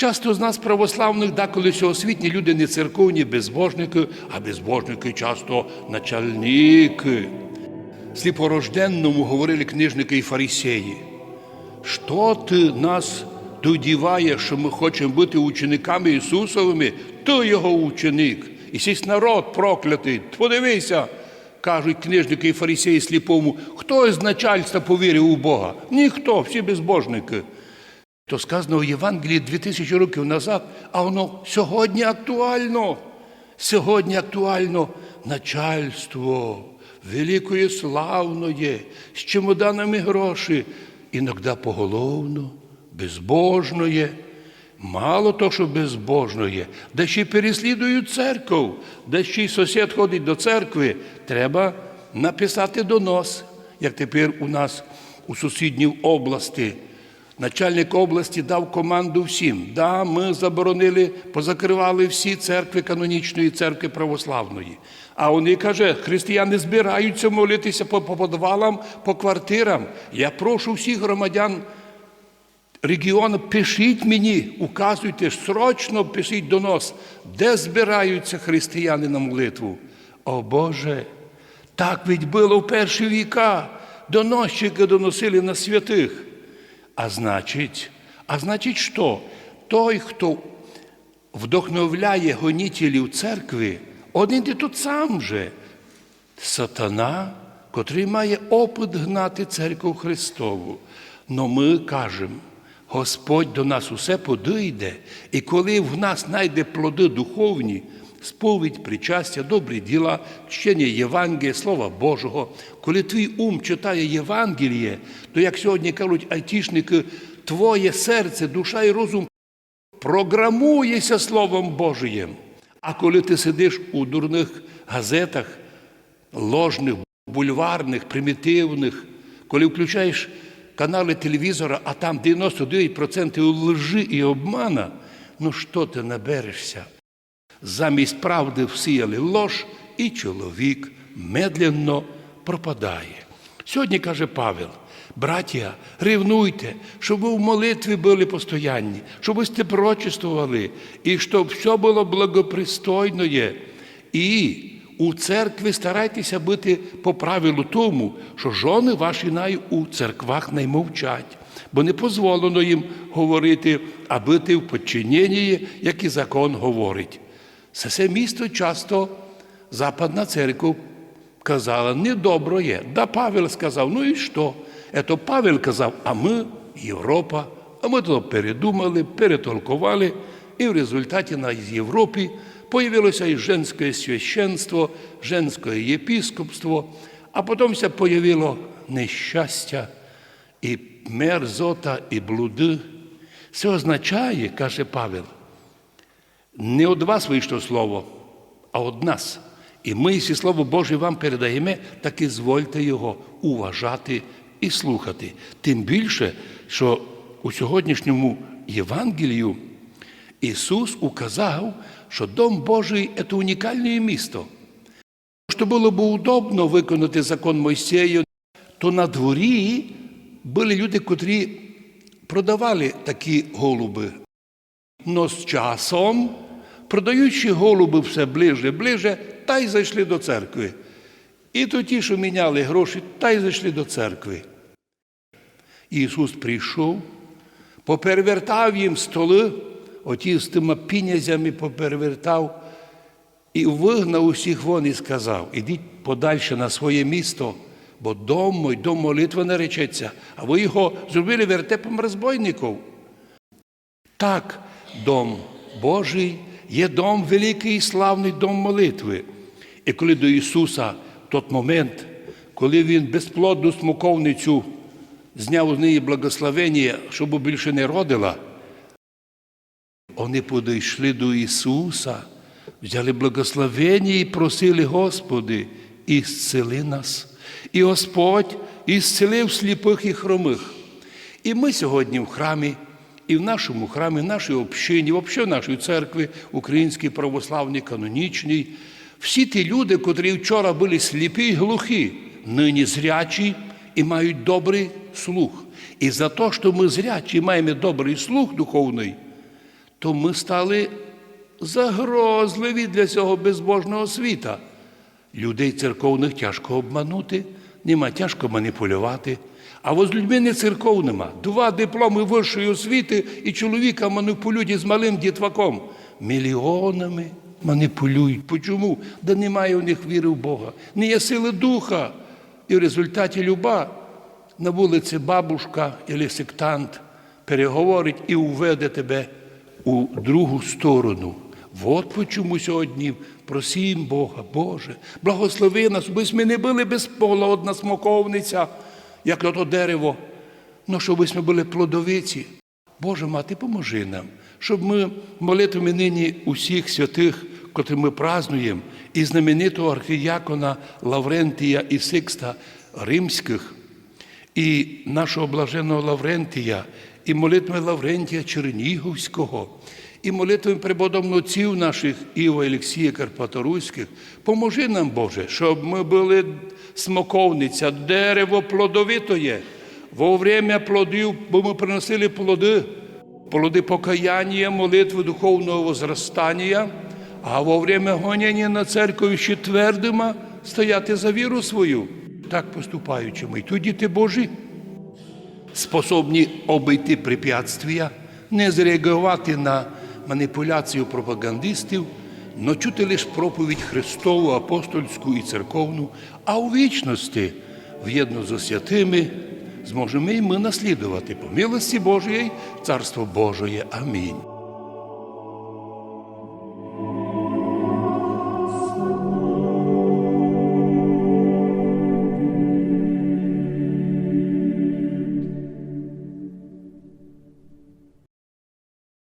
Часто з нас православних, деколи освітні люди не церковні безбожники, а безбожники часто начальники. Сліпорожденному говорили книжники і фарисеї. Що ти нас додіває, що ми хочемо бути учениками Ісусовими, то його ученик. І сісь народ проклятий. Подивися, кажуть книжники і фарисеї сліпому, хто з начальства повірив у Бога? Ніхто, всі безбожники. То сказано у Євангелії 2000 років назад, а воно сьогодні актуально. Сьогодні актуально начальство великої славної, з чемоданами гроші, іноді поголовно, безбожної. Мало того, що безбожної, де ще й переслідують церкву, де ще й сусід ходить до церкви, треба написати донос, як тепер у нас у сусідній області. Начальник області дав команду всім. Да, ми заборонили, позакривали всі церкви канонічної церкви православної. А вони каже, християни збираються молитися по, по подвалам, по квартирам. Я прошу всіх громадян регіону, пишіть мені, указуйте, срочно пишіть донос, де збираються християни на молитву. О Боже, так ведь було в перші віка. Доносчики доносили на святих. А значить, а значить, що? Той, хто вдохновляє гонітелів церкви, один і тут сам же сатана, котрий має опит гнати церкву Христову. Но ми кажемо, Господь до нас усе подійде, і коли в нас знайде плоди духовні, сповідь, причастя, добрі діла, чтення Євангелія, Слова Божого, коли твій ум читає Євангеліє, то як сьогодні кажуть айтішники, твоє серце, душа і розум програмується Словом Божиєм. А коли ти сидиш у дурних газетах, ложних, бульварних, примітивних, коли включаєш канали телевізора, а там 99% лжи і обмана, ну що ти наберешся? Замість правди всіяли лож, і чоловік медленно пропадає. Сьогодні каже Павел, браття, ревнуйте, щоб ви в молитві були постоянні, щоб ви степрочествували, і щоб все було благопристойне. І у церкві старайтеся бути по правилу тому, що жони ваші най у церквах не мовчать, бо не дозволено їм говорити, а бути в подчиненні, як і закон говорить. Це все місто часто Западна церква казала, недобро є. Да Павел сказав, ну і що? Ето Павел казав, а ми, Європа, а ми то передумали, перетолкували, і в результаті на Європі появилося і женське священство, женське єпископство, а потім все появило нещастя, і мерзота, і блуди. Це означає, каже Павел, не від вас вийшло слово, а від нас. І ми, якщо Слово Боже вам передаємо, так і звольте його уважати і слухати. Тим більше, що у сьогоднішньому Євангелію Ісус указав, що Дом Божий це унікальне місто. Щоб було б удобно виконати закон Мойсею, то на дворі були люди, котрі продавали такі голуби. Но з часом, продаючи голуби все ближе, ближе, та й зайшли до церкви. І то ті, що міняли гроші, та й зайшли до церкви. Ісус прийшов, поперевертав їм столи, оті з тими пінязями поперевертав і вигнав усіх вон і сказав: ідіть подальше на своє місто, бо дом мой, дом молитви наречеться, а ви його зробили вертепом розбойників. Так, дом Божий є дом великий і славний дом молитви. І коли до Ісуса в той момент, коли Він безплодну смоковницю зняв з неї благословення, щоб більше не родила, вони подійшли до Ісуса, взяли благословення і просили, Господи, ісцели нас. І Господь ісцелив сліпих і хромих. І ми сьогодні в храмі, і в нашому храмі, в нашій общині, взагалі в нашій церкві, українській православній, канонічній, всі ті люди, котрі вчора були сліпі і глухі, нині зрячі і мають добрий слух. І за те, що ми зрячі і маємо добрий слух духовний, то ми стали загрозливі для цього безбожного світа. Людей церковних тяжко обманути, нема тяжко маніпулювати. А от з людьми не церков нема. Два дипломи вищої освіти і чоловіка маніпулюють із малим дітваком. Мільйонами маніпулюють. Почому? Да немає у них віри в Бога. Не є сили духа. І в результаті люба на вулиці бабушка або сектант переговорить і уведе тебе у другу сторону. От почому сьогодні просім Бога, Боже, благослови нас, бо ми не були безплодна смоковниця, як ото дерево, ну щоб ми були плодовиці. Боже мати, поможи нам, щоб ми молитвами нині усіх святих, котрі ми празнуємо, і знаменитого архіякона Лаврентія і Сикста Римських, і нашого блаженого Лаврентія, і молитвами Лаврентія Чернігівського, і молитвами преподобно отців наших Іва Олексія Карпаторуських. Поможи нам, Боже, щоб ми були смоковниця, дерево плодовитоє. Во время плодів, бо ми приносили плоди, плоди покаяння, молитви духовного возростання, а во время гонення на церкву ще твердимо стояти за віру свою. Так поступаючи ми. Тут діти Божі способні обійти препятствия, не зреагувати на маніпуляцію пропагандистів, но чути лише проповідь Христову, апостольську і церковну, а у вічності, в'єдно з святими, зможемо і ми наслідувати по милості Божої, Царство Божої. Амінь.